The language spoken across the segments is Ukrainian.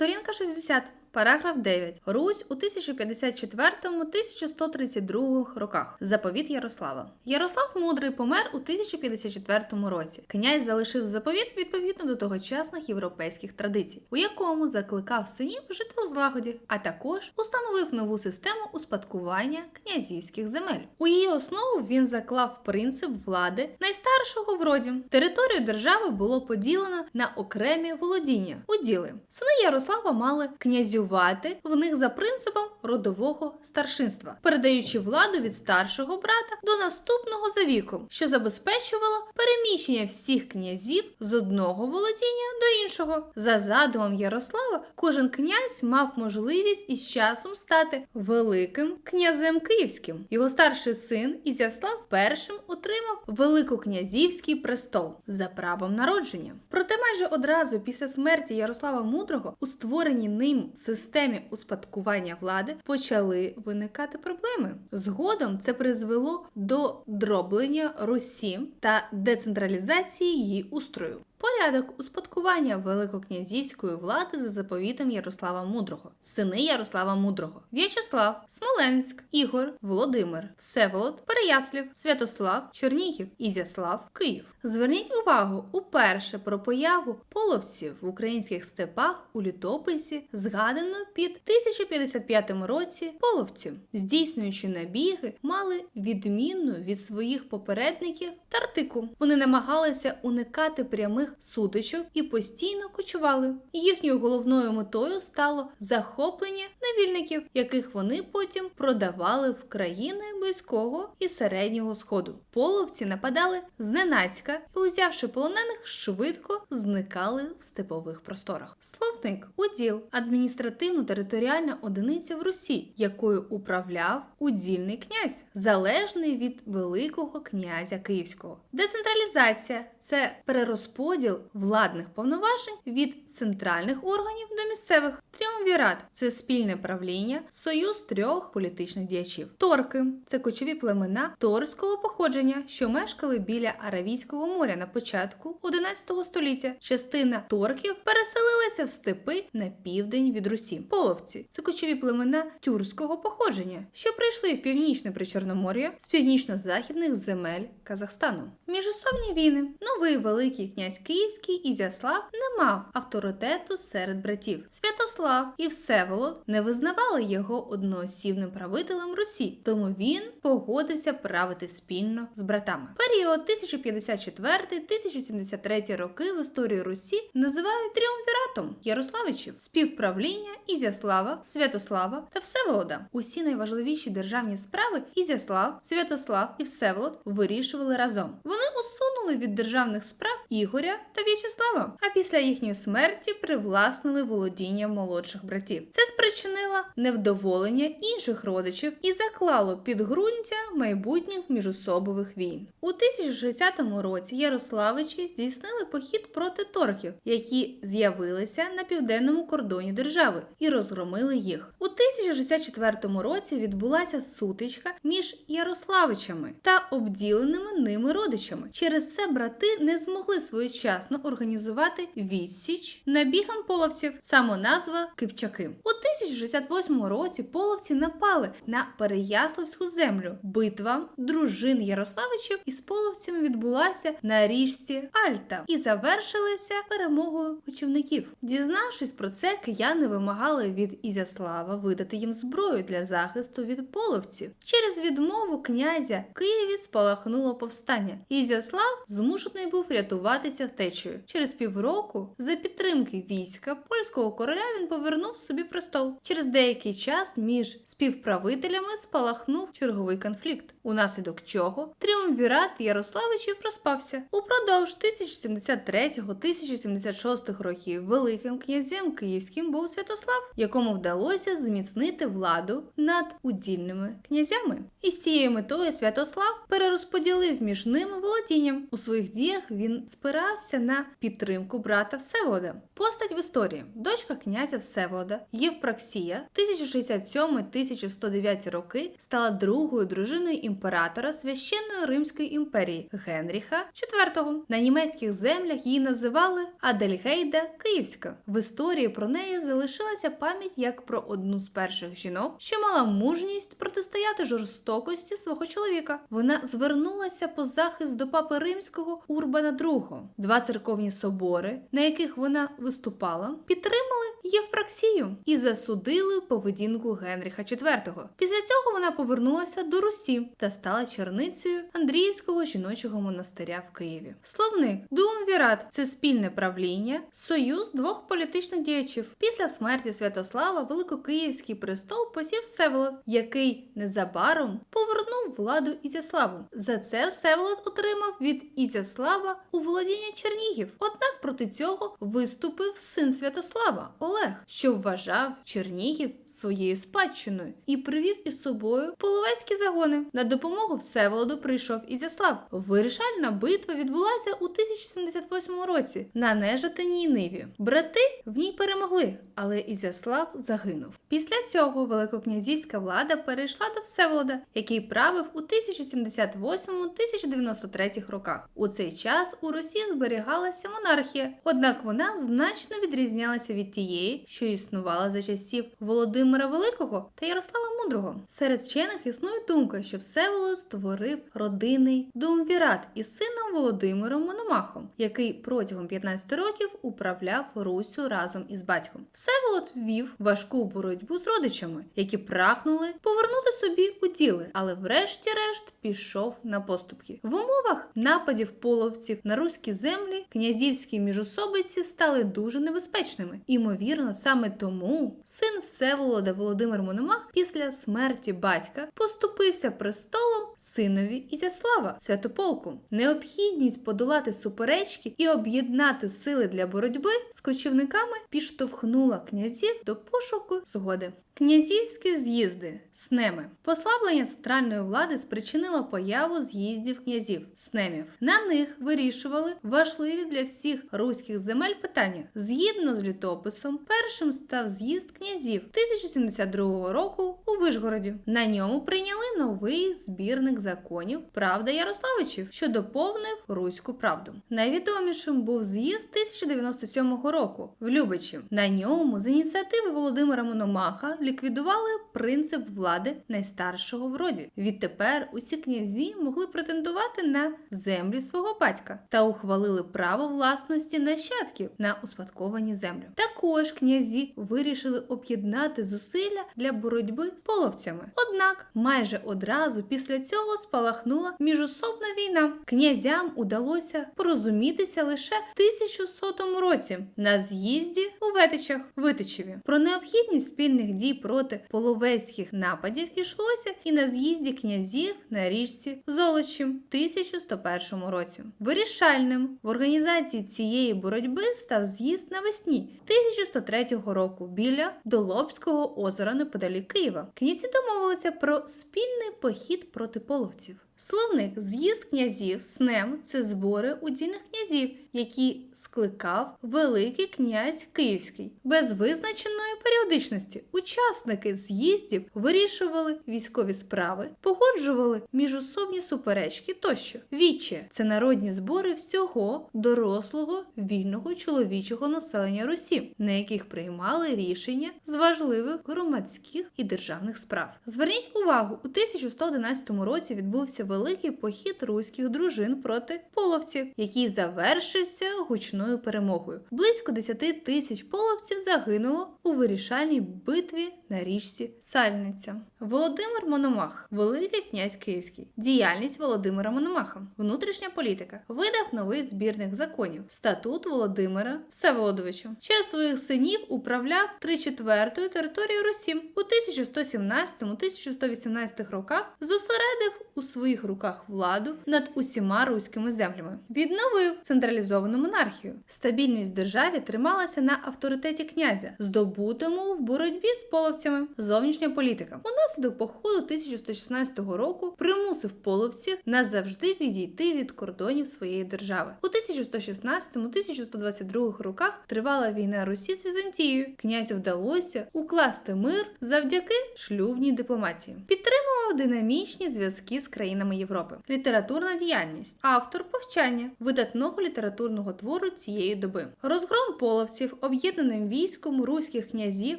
Сторінка 60. Параграф 9. Русь у 1054-1132 роках. Заповіт Ярослава. Ярослав Мудрий помер у 1054 році. Князь залишив заповіт відповідно до тогочасних європейських традицій, у якому закликав синів жити у злагоді, а також установив нову систему успадкування князівських земель. У її основу він заклав принцип влади найстаршого в роді. Територію держави було поділено на окремі володіння уділи. Сини Ярослава мали князювати в них за принципом родового старшинства, передаючи владу від старшого брата до наступного за віком, що забезпечувало переміщення всіх князів з одного володіння до іншого. За задумом Ярослава, кожен князь мав можливість із часом стати великим князем київським. Його старший син Ізяслав першим отримав великокнязівський престол за правом народження. Проте майже одразу після смерті Ярослава Мудрого у створеній ним системі успадкування влади почали виникати проблеми. Згодом це призвело до дроблення Русі та децентралізації її устрою. Порядок. Успадкування великокнязівської влади за заповітом Ярослава Мудрого, сини Ярослава Мудрого, В'ячеслав, Смоленськ, Ігор, Володимир, Всеволод, Переяслів, Святослав, Чернігів, Ізяслав, Київ. Зверніть увагу уперше про появу половців в українських степах у літописі згадано під 1055 році половці, здійснюючи набіги, мали відмінну від своїх попередників тактику. Вони намагалися уникати прямих сутичок і постійно кочували. Їхньою головною метою стало захоплення невільників, яких вони потім продавали в країни близького і середнього сходу. Половці нападали зненацька і, узявши полонених, швидко зникали в степових просторах. Словник уділ адміністративно-територіальна одиниця в Русі, якою управляв удільний князь, залежний від Великого князя Київського. Децентралізація це перерозподіл владних повноважень від центральних органів до місцевих. Тріумвірат це спільне правління, союз трьох політичних діячів. Торки це кочові племена торського походження, що мешкали біля Аравійського моря на початку 11 століття. Частина торків переселилася в степи на південь від Русі. Половці це кочові племена тюркського походження, що прийшли в північне причорномор'я з північно-західних земель Казахстану. Міжособні війни. Новий великий князь Київський Ізяслав не мав авторитету серед братів. Святослав і Всеволод не визнавали його одноосібним правителем Русі, тому він погодився правити спільно з братами. Період 1054-1073 роки в історії Русі називають тріумвіратом Ярославичів, співправління Ізяслава, Святослава та Всеволода. Усі найважливіші державні справи Ізяслав, Святослав і Всеволод вирішували разом. Вони усунули від державних справ Ігоря та В'ячеслава, а після їхньої смерті привласнили володіння молодших братів. Це спричинило невдоволення інших родичів і заклало підґрунтя майбутніх міжособових війн. У 1060 році Ярославичі здійснили похід проти торків, які з'явилися на південному кордоні держави, і розгромили їх. У 1064 році відбулася сутичка між Ярославичами та обділеними ними родичами. Через це брати не змогли своєчасно організувати відсіч набігам половців, самоназва Кипчаки. У 1068 році половці напали на Переяславську землю. Битва дружин Ярославичів із половцями відбулася на річці Альта і завершилася перемогою кочівників. Дізнавшись про це, кияни вимагали від Ізяслава видати їм зброю для захисту від половців. Через відмову князя в Києві спалахнуло повстання. Ізяслав змушений був рятуватися втечею. Через півроку, за підтримки війська польського короля, він повернув собі престол. Через деякий час між співправителями спалахнув черговий конфлікт, унаслідок чого тріумвірат Ярославичів розпався. Упродовж 1073-1076 років великим князем київським був Святослав, якому вдалося зміцнити владу над удільними князями. І з цією метою Святослав перерозподілив між ними володінням. У своїх діях він спирався на підтримку брата Всеволода. Постать в історії дочка князя Всеволода, Євпраксія, 1067-1109 роки стала другою дружиною імператора священної Римської імперії Генріха IV. На німецьких землях її називали Адельгейда Київська. В історії про неї залишилася пам'ять як про одну з перших жінок, що мала мужність протистояти жорстокості свого чоловіка. Вона звернулася по захист до папи римського Урбана II. Два церковні собори, на яких вона виступала, підтримали Євпраксію і засудили поведінку Генріха IV. Після цього вона повернулася до Русі та стала черницею Андріївського жіночого монастиря в Києві. Словник Думвірат це спільне правління, союз двох політичних діячів. Після смерті Святослава Великокиївський престол посів Всеволод, який незабаром повернув владу Ізяславу. За це Всеволод отримав від Ізяслава у володіння Чернігів. Однак проти цього виступив син Святослава Олег, що вважав Чернігів своєю спадщиною і привів із собою половецькі загони. На допомогу Всеволоду прийшов Ізяслав. Вирішальна битва відбулася у 1078 році на Нежатиній Ниві. Брати в ній перемогли, але Ізяслав загинув. Після цього великокнязівська влада перейшла до Всеволода, який правив у 1078-1093 роках. У цей час у Росії зберігалася монархія, однак вона значно відрізнялася від тієї, що існувала за часів Володимира Великого та Ярослава Мудрого. Серед вчених існує думка, що Всеволод створив родинний думвірат із сином Володимиром Мономахом, який протягом 15 років управляв Руссю разом із батьком. Всеволод ввів важку боротьбу з родичами, які прагнули повернути собі уділи, але врешті-решт пішов на поступки. В умовах нападів половців на руські землі князівські міжособиці стали дуже небезпечними. Імовірно, саме тому син Всеволода Володимир Мономах після смерті батька поступився престолом синові Ізяслава Святополку. Необхідність подолати суперечки і об'єднати сили для боротьби з кочівниками підштовхнула князів до пошуку згоди. Князівські з'їзди снеми. Послаблення центральної влади спричинило появу з'їздів князів снемів. На них вирішували важливі для всіх руських земель питання. Згідно з літописом, першим став з'їзд князів 1072 року у Вишгороді. На ньому прийняли новий збірник законів Правда Ярославичів, що доповнив руську правду. Найвідомішим був з'їзд 1097 року в Любичі. На ньому з ініціативи Володимира Мономаха ліквідували принцип влади найстаршого в роді. Відтепер усі князі могли претендувати на землі свого батька та ухвалили право власності нащадків на успадковані землі. Також князі вирішили об'єднати зусилля для боротьби з половцями. Однак майже одразу після цього спалахнула міжособна війна. Князям удалося порозумітися лише в 1100 році на з'їзді у Ветичах Витичеві. Про необхідність спільних дій проти половецьких нападів ішлося і на з'їзді князів на річці Золочі в 1101 році. Вирішальним в організації цієї боротьби став з'їзд навесні 1103 року біля Долобського озера неподалік Києва. Князі домовилися про спільний похід проти половців. Словник з'їзд князів снем це збори удільних князів, які скликав Великий князь Київський. Без визначеної періодичності учасники з'їздів вирішували військові справи, погоджували міжособні суперечки тощо. Віче це народні збори всього дорослого вільного чоловічого населення Русі, на яких приймали рішення з важливих громадських і державних справ. Зверніть увагу, у 1111 році відбувся великий похід руських дружин проти половців, який завершився гучною перемогою. Близько 10 тисяч половців загинуло у вирішальній битві на річці Сальниця. Володимир Мономах, Великий князь Київський, діяльність Володимира Мономаха, внутрішня політика, видав новий збірник законів, статут Володимира Всеволодовича. Через своїх синів управляв три четвертою територією Русі. У 1117-1118 роках зосередив у своїх руках владу над усіма руськими землями, відновив централізовану монархію. Стабільність державі трималася на авторитеті князя, здобутому в боротьбі з половцями. Зовнішня політика. Унаслідок походу 1116 року примусив половців назавжди відійти від кордонів своєї держави. У 1116-1122 роках тривала війна Русі з Візантією. Князю вдалося укласти мир завдяки шлюбній дипломатії. Підтримував динамічні зв'язки з країнами Європи. Літературна діяльність. Автор повчання видатного літературного твору цієї доби. Розгром половців об'єднаним військом руських князів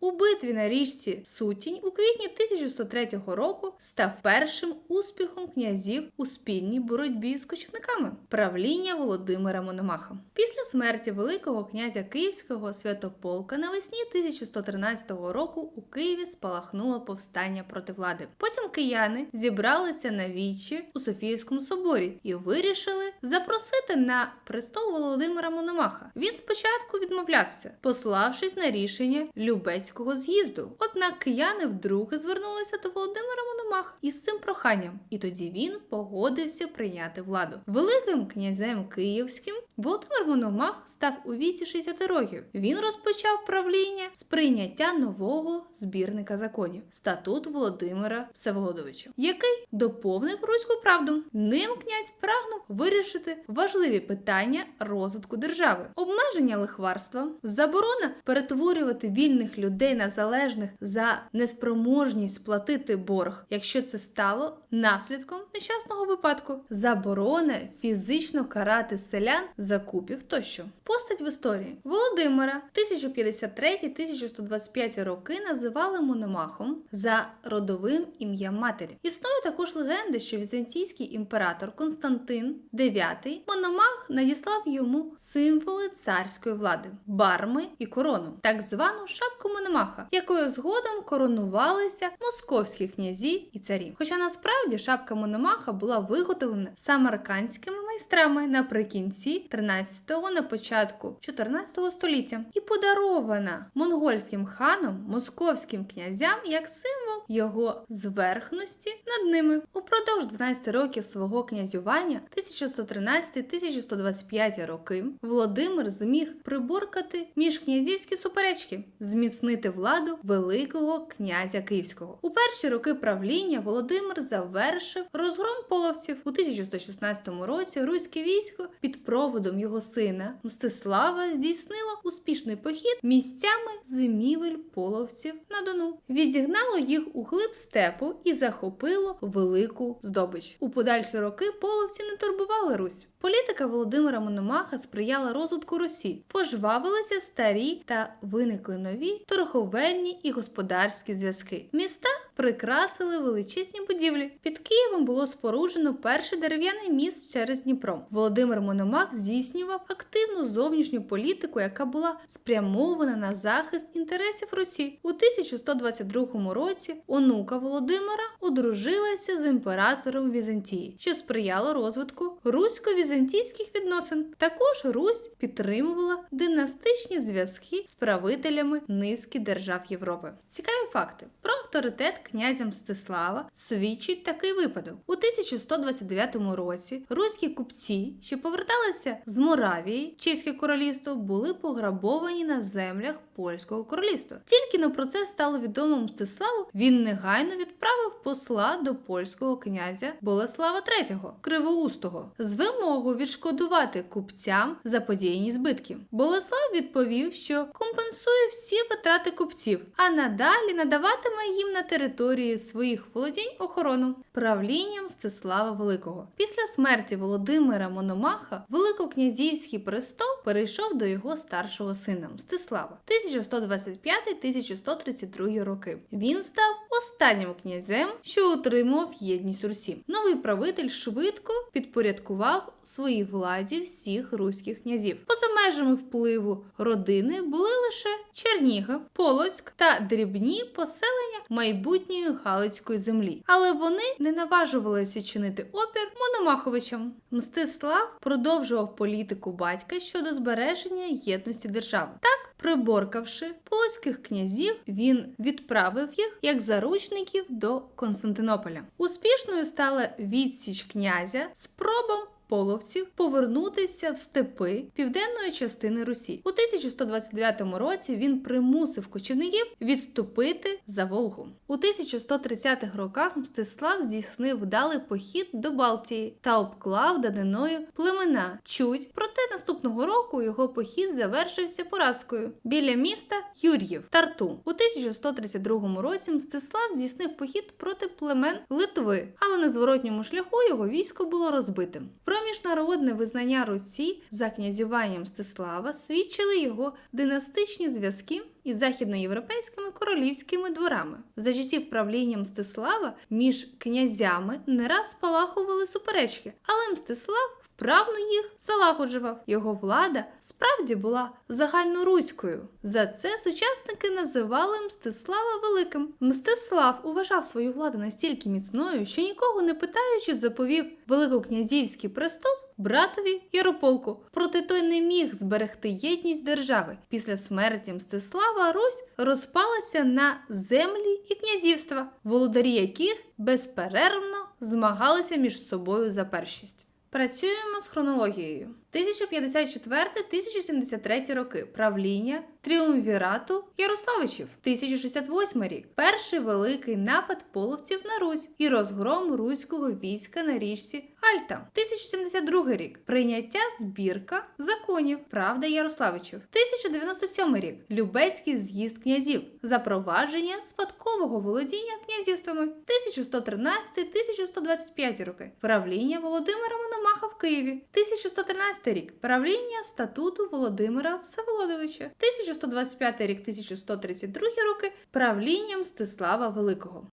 у битві на річці Сутінь у квітні 1103 року став першим успіхом князів у спільній боротьбі з кочівниками. Правління Володимира Мономаха. Після смерті Великого князя Київського Святополка навесні 1113 року у Києві спалахнуло повстання проти влади. Потім кияни зібралися на вічі у Софіївському соборі і вирішили запросити на престол Володимира Мономаха. Він спочатку відмовлявся, пославшись на рішення Любецького з'їзду. Однак кияни вдруге звернулися до Володимира Мономаха із цим проханням, і тоді він погодився прийняти владу. Великим князем Київським Володимир Мономах став у віці 60 років. Він розпочав правління з прийняття нового збірника законів статут Володимира Всеволодовича, який доповнив руську правду. Ним князь прагнув вирішити важливі питання розвитку держави, обмеження лихварства, заборона перетворювати вільних людей на залежних за неспроможність сплатити борг, якщо це стало наслідком нещасного випадку, заборона фізично карати селян закупів тощо. Постать в історії Володимира 1053-1125 роки називали Мономахом за родовим ім'ям матері. Існує також легенда, що візантійський імператор Константин IX Мономах надіслав йому символи царської влади барми і корону, так звану шапку Мономаха, якою згодом коронувалися московські князі і царі. Хоча насправді шапка Мономаха була виготовлена самаркандськими майстрами наприкінці 13-го на початку 14 століття і подарована монгольським ханом московським князям як символ його зверхності над ними. Упродовж 12 років свого князювання 1113-1125 роки Володимир зміг приборкати міжкнязівські суперечки, зміцнити владу Великого князя Київського. У перші роки правління Володимир завершив розгром половців у 1116 році. Руське військо під проводом його сина Мстислава здійснило успішний похід місцями зимівель половців на Дону, відігнало їх у глиб степу і захопило велику здобич. У подальші роки половці не турбували Русь. Політика Володимира Мономаха сприяла розвитку Русі, пожвавилися старі та виникли нові торговельні і господарські зв'язки. Міста прикрасили величезні будівлі. Під Києвом було споруджено перший дерев'яний міст через Дніпро. Володимир Мономах здійснював активну зовнішню політику, яка була спрямована на захист інтересів Русі. У 1122 році онука Володимира одружилася з імператором Візантії, що сприяло розвитку русько-візантійських відносин. Також Русь підтримувала династичні зв'язки з правителями низки держав Європи. Цікаві факти про авторитет князя Мстислава свідчить такий випадок. У 1129 році руські купці, що поверталися з Моравії, Чеське королівство, були пограбовані на землях польського королівства. Тільки но про це стало відомо Мстиславу, він негайно відправив посла до польського князя Болеслава III Кривоустого з вимогою відшкодувати купцям заподіяні збитки. Болеслав відповів, що компенсує всі витрати купців, а надалі надаватиме їм на території своїх володінь охорону правлінням Стеслава Великого. Після смерті Володимира Мономаха Великокнязівський престол перейшов до його старшого сина Мстислава 1125-1132 роки. Він став останнім князем, що утримував єдність Русі. Новий правитель швидко підпорядкував своїй владі всіх руських князів. Поза межами впливу родини були лише Чернігів, Полоцьк та дрібні поселення майбутньої Галицької землі, але вони не наважувалися чинити опір Мономаховичам. Мстислав продовжував політику батька щодо збереження єдності держави. Так, приборкавши полоцьких князів, він відправив їх як заручників до Константинополя. Успішною стала відсіч князя спробам половців повернутися в степи південної частини Русі. У 1129 році він примусив кочівників відступити за Волгу. У 1130-х роках Мстислав здійснив вдалий похід до Балтії та обклав даниною племена Чуть. Проте наступного року його похід завершився поразкою біля міста Юр'їв Тарту. У 1132 році Мстислав здійснив похід проти племен Литви, але на зворотньому шляху його військо було розбитим. Міжнародне визнання Русі за князюванням Стислава свідчили його династичні зв'язки із західноєвропейськими королівськими дворами. За часів правління Мстислава між князями не раз спалахували суперечки, але Мстислав вправно їх залагоджував. Його влада справді була загальноруською. За це сучасники називали Мстислава Великим. Мстислав уважав свою владу настільки міцною, що нікого не питаючи, заповів великокнязівський престол братові Ярополку. Проте той не міг зберегти єдність держави. Після смерті Мстислава Русь розпалася на землі і князівства, володарі яких безперервно змагалися між собою за першість. Працюємо з хронологією. 1054-1073 роки. Правління тріумвірату Ярославичів, 1068 рік, перший великий напад половців на Русь і розгром руського війська на річці Альта, 1072 рік, прийняття збірка законів, правда Ярославичів, 1097 рік, Любецький з'їзд князів, запровадження спадкового володіння князівствами, 1113-1125 роки, правління Володимира Мономаха в Києві, 1113 рік, правління статуту Володимира Всеволодовича, 1125 рік, 1132 роки, правлінням Стислава Великого.